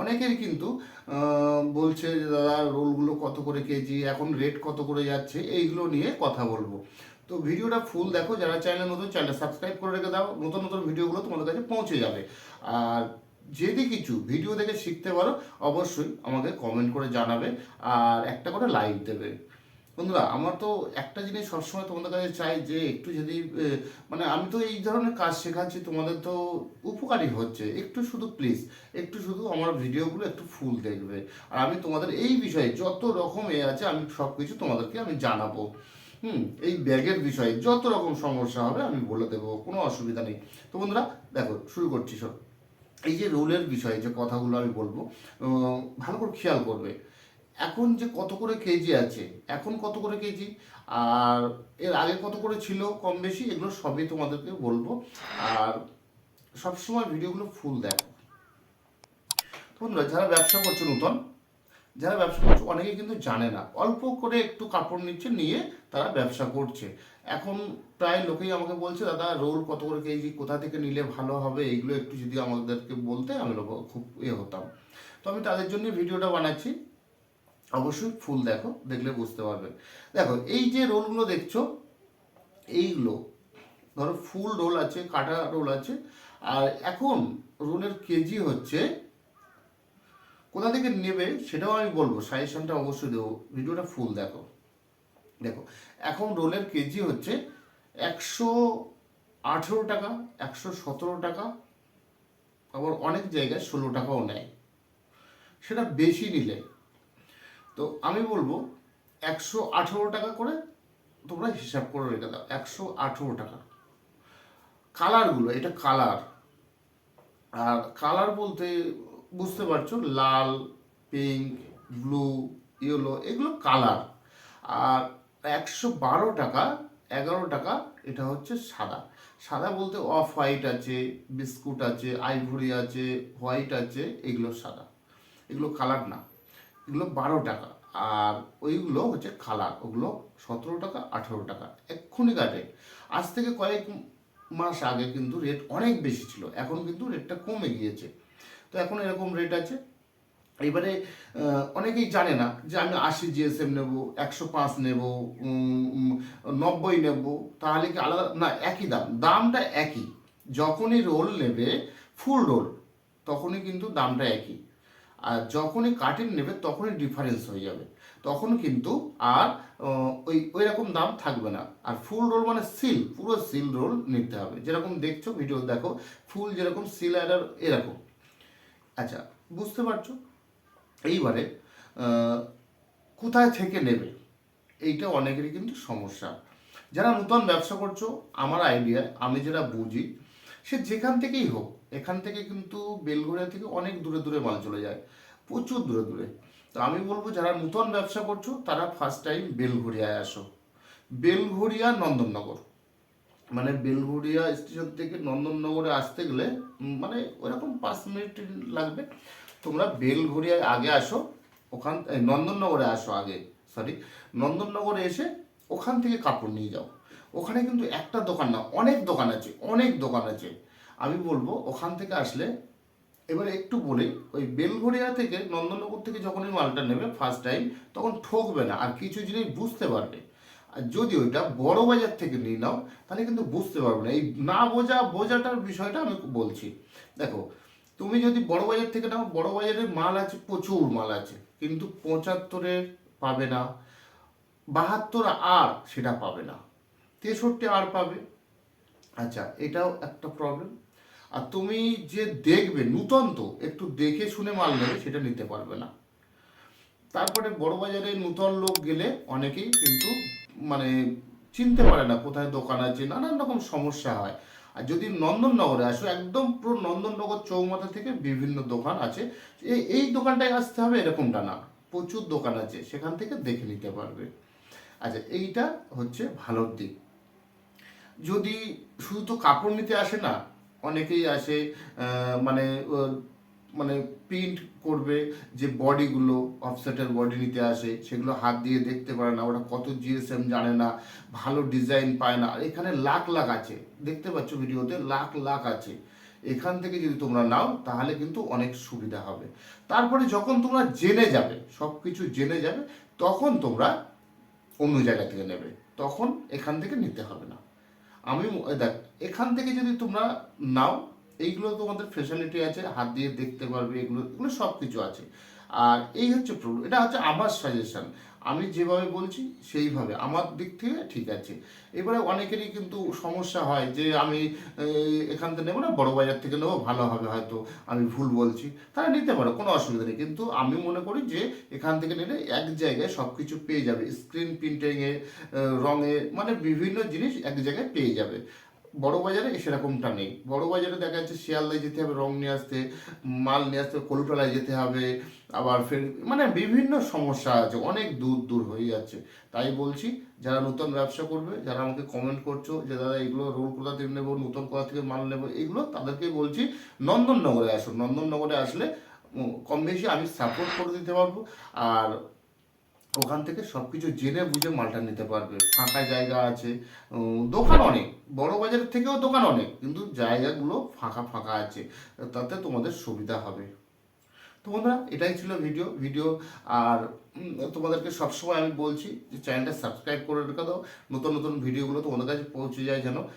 অনেকেরই কিন্তু বলছে যে, দাদা, রোলগুলো কত করে কেজি? এখন রেট কত করে যাচ্ছে? এইগুলো নিয়ে কথা বলব। তো ভিডিওটা ফুল দেখো, যারা চ্যানেল নতুন চ্যানেল সাবস্ক্রাইব করে রেখে দাও। নতুন নতুন ভিডিওগুলো তোমাদের কাছে পৌঁছে যাবে। আর যদি কিছু ভিডিও দেখে শিখতে পারো, অবশ্যই আমাকে কমেন্ট করে জানাবে, আর একটা করে লাইক দেবে। বন্ধুরা, আমার তো একটা জিনিস সবসময় তোমাদের কাছে চাই যে, একটু যদি মানে আমি তো এই ধরনের কাজ শেখাচ্ছি, তোমাদের তো উপকারী হচ্ছে। একটু শুধু প্লিজ একটু শুধু আমার ভিডিওগুলো একটু ফুল দেখবে। আর আমি তোমাদের এই বিষয়ে যত রকম এ আছে, আমি সব কিছু তোমাদেরকে আমি জানাব। হুম, এই ব্যাগের বিষয়ে যত রকম সমস্যা হবে, আমি বলে দেবো, কোনো অসুবিধা নেই। তো বন্ধুরা, দেখো, শুরু করছি সব। এই যে রোলের বিষয়ে যে কথাগুলো আমি বলব ভালো করে খেয়াল করবে। এখন যে কত করে কেজি আছে? এখন কত করে কেজি? আর এর আগে কত করে ছিল কম বেশি? এগুলো সবই তোমাদেরকে বলব। আর সবসময় ভিডিওগুলো ফুল দেখো। বন্ধুরা, যারা ব্যবসা করছ নতুন, যারা ব্যবসা করছে, অনেকে কিন্তু জানে না। অল্প করে একটু কাপড় নিচ্ছে, নিয়ে তারা ব্যবসা করছে। এখন প্রায় লোকেই আমাকে বলছে, দাদা, রোল কত করে কেজি? কোথা থেকে নিলে ভালো হবে? এইগুলো একটু যদি আমাদেরকে বলতে, আমি খুব ইয়ে হতাম। তো আমি তাদের জন্য ভিডিওটা বানাচ্ছি। অবশ্যই ফুল দেখো, দেখলে বুঝতে পারবে দেখো, এই যে রোলগুলো দেখছ, এইগুলো, ধরো ফুল রোল আছে, কাটা রোল আছে, আর এখন রোলের কেজি হচ্ছে, কোথা থেকে নেবে সেটাও আমি বলব, সাজেশনটা অবশ্যই দেবো, ভিডিওটা ফুল দেখো। দেখো, এখন রোলের কেজি হচ্ছে একশো আঠেরো টাকা, একশো সতেরো টাকা, আবার অনেক জায়গায় ষোলো টাকাও নেয়। সেটা বেশি নিলে তো আমি বলব একশো আঠেরো টাকা করে তোমরা হিসাব করে রেখে দাও, একশো আঠেরো টাকা। কালারগুলো এটা কালার আর কালার বলতে বুঝতে পারছ, লাল পিঙ্ক ব্লু ইয়েলো এগুলো কালার আর একশো বারো টাকা, এগারো টাকা, এটা হচ্ছে সাদা। সাদা বলতে অফ হোয়াইট আছে বিস্কুট আছে আইভরি আছে হোয়াইট আছে, এগুলো সাদা। এগুলো কালার না। এগুলো বারো টাকা। আর ওইগুলো হচ্ছে কালার ওগুলো সতেরো টাকা, আঠেরো টাকা। এক্ষুনি কাটে। আজ থেকে কয়েক মাস আগে কিন্তু রেট অনেক বেশি ছিল। এখন কিন্তু রেটটা কমে গিয়েছে। তো এখন এরকম রেট আছে। এবারে অনেকেই জানে না যে আমি আশি জিএসএম নেব, একশো পাঁচ নেব নব্বই নেব। তাহলে কি আলাদা? না, একই দাম। দামটা একই। যখনই রোল নেবে ফুল রোল তখনই কিন্তু দামটা একই। আর যখনই কাটিং নেবে তখনই ডিফারেন্স হয়ে যাবে। তখন কিন্তু আর ওই ওই রকম দাম থাকবে না। আর ফুল রোল মানে সিল পুরো সিল রোল নিতে হবে। যেরকম দেখছ ভিডিও দেখো ফুল যেরকম সিল আর এরকম। আচ্ছা বুঝতে পারছ? এইবারে কোথায় থেকে নেবে? এইটা অনেকেরই কিন্তু সমস্যা। যারা নতুন ব্যবসা করছ, আমার আইডিয়া আমি যেটা বুঝি, সে যেখান থেকেই হোক এখান থেকে কিন্তু বেলঘরিয়া থেকে অনেক দূরে দূরে মাল চলে যায়, প্রচুর দূরে দূরে। তো আমি বলব, যারা নতুন ব্যবসা করছ, তারা ফার্স্ট টাইম বেলঘরিয়ায় আসো। বেলঘরিয়া নন্দননগর। মানে বেলঘরিয়া স্টেশন থেকে নন্দননগরে আসতে গেলে মানে ওরকম পাঁচ মিনিট লাগবে। তোমরা বেলঘরিয়ায় আগে আসো, ওখান নন্দননগরে আসো আগে সরি নন্দননগরে এসে ওখান থেকে কাপড় নিয়ে যাও। ওখানে কিন্তু একটা দোকান না, অনেক দোকান আছে, অনেক দোকান আছে। আমি বলব ওখান থেকে আসলে, এবারে একটু বলি, ওই বেলঘরিয়া থেকে নন্দননগর থেকে যখনই মালটা নেবে ফার্স্ট টাইম তখন ঠকবে না, আর কিছু জিনিস বুঝতে পারবে। আর যদি ওইটা বড় বাজার থেকে নিয়ে নাও, তাহলে কিন্তু বুঝতে পারবে না। এই না বোঝা, বোঝাটার বিষয়টা আমি বলছি। দেখো, তুমি যদি বড় বাজার থেকে নাও, বড় বাজারের মাল আছে, প্রচুর মাল আছে, কিন্তু পঁচাত্তরের পাবে না, বাহাত্তর আর সেটা পাবে না, তেষট্টি আর পাবে। আচ্ছা এটাও একটা প্রবলেম আর তুমি যে দেখবে, নূতন তো, একটু দেখে শুনে মাল নেবে, সেটা নিতে পারবে না। তারপরে বড় বাজারে নূতন লোক গেলে অনেকেই কিন্তু মানে চিনতে পারে না কোথায় দোকান আছে, নানান রকম সমস্যা হয়। আর যদি নন্দননগরে আসো, একদম পুরো নন্দননগর চৌমাথা থেকে বিভিন্ন দোকান আছে। এই দোকানটায় আসতে হবে এরকমটা না, প্রচুর দোকান আছে, সেখান থেকে দেখে নিতে পারবে। আচ্ছা এইটা হচ্ছে ভালোর দিক। যদি শুধু তো কাপড় নিতে আসে না অনেকেই আসে মানে মানে প্রিন্ট করবে যে বডিগুলো অফসেটের বডি নিতে আসে, সেগুলো হাত দিয়ে দেখতে পারে না, ওরা কত জিএসএম জানে না, ভালো ডিজাইন পায় না। এখানে লাখ লাখ আছে, দেখতে পাচ্ছ ভিডিওতে, লাখ লাখ আছে। এখান থেকে যদি তোমরা নাও, তাহলে কিন্তু অনেক সুবিধা হবে। তারপরে যখন তোমরা জেনে যাবে সব কিছু জেনে যাবে, তখন তোমরা অন্য জায়গা থেকে নেবে, তখন এখান থেকে নিতে হবে না। আমি দেখ, এখান থেকে যদি তোমরা নাও, এইগুলো তোমাদের ফেসিলিটি আছে, হাত দিয়ে দেখতে পারবে, এগুলো এগুলো সব কিছু আছে। আর এই হচ্ছে প্রবলেম এটা হচ্ছে আমার সাজেশন আমি যেভাবে বলছি, সেইভাবে। আমার দিক থেকে ঠিক আছে। এবারে অনেকেরই কিন্তু সমস্যা হয় যে, আমি এখান থেকে নেব না, বড় বাজার থেকে নেব, ভালো হবে হয়তো, আমি ভুল বলছি। তারা নিতে পারো, কোনো অসুবিধা নেই। কিন্তু আমি মনে করি যে, এখান থেকে নিলে এক জায়গায় সব কিছু পেয়ে যাবে। স্ক্রিন প্রিন্টিংয়ে রঙে মানে বিভিন্ন জিনিস এক জায়গায় পেয়ে যাবে। বড় বাজারে সেরকমটা নেই। বড় বাজারে দেখা যাচ্ছে শিয়ালদায় যেতে হবে, রং নিয়ে আসতে, মাল নিয়ে আসতে কলুটলায় যেতে হবে, আবার ফের মানে বিভিন্ন সমস্যা আছে, অনেক দূর দূর হয়ে যাচ্ছে। তাই বলছি, যারা নতুন ব্যবসা করবে, যারা আমাকে কমেন্ট করছ যে, দাদা, এগুলো রোল কোথা থেকে নেব, নতুন কোথা থেকে মাল নেব, এগুলো তাদেরকে বলছি, নন্দননগরে আসুন। নন্দননগরে আসলে কম বেশি আমি সাপোর্ট করে দিতে পারব। আর ওখান থেকে সব কিছু জেনে বুঝে মালটা নিতে পারবে। ফাঁকা জায়গা আছে দোকান অনেক, বড় বাজারের থেকেও দোকান অনেক, কিন্তু জায়গাগুলো ফাঁকা ফাঁকা আছে, তাতে তোমাদের সুবিধা হবে। তো বন্ধুরা, এটাই ছিল ভিডিও ভিডিও আর তোমাদেরকে সবসময় আমি বলছি যে চ্যানেলটা সাবস্ক্রাইব করে রেখে দাও, নতুন নতুন ভিডিওগুলো তোমাদের কাছে পৌঁছে যায় যেন।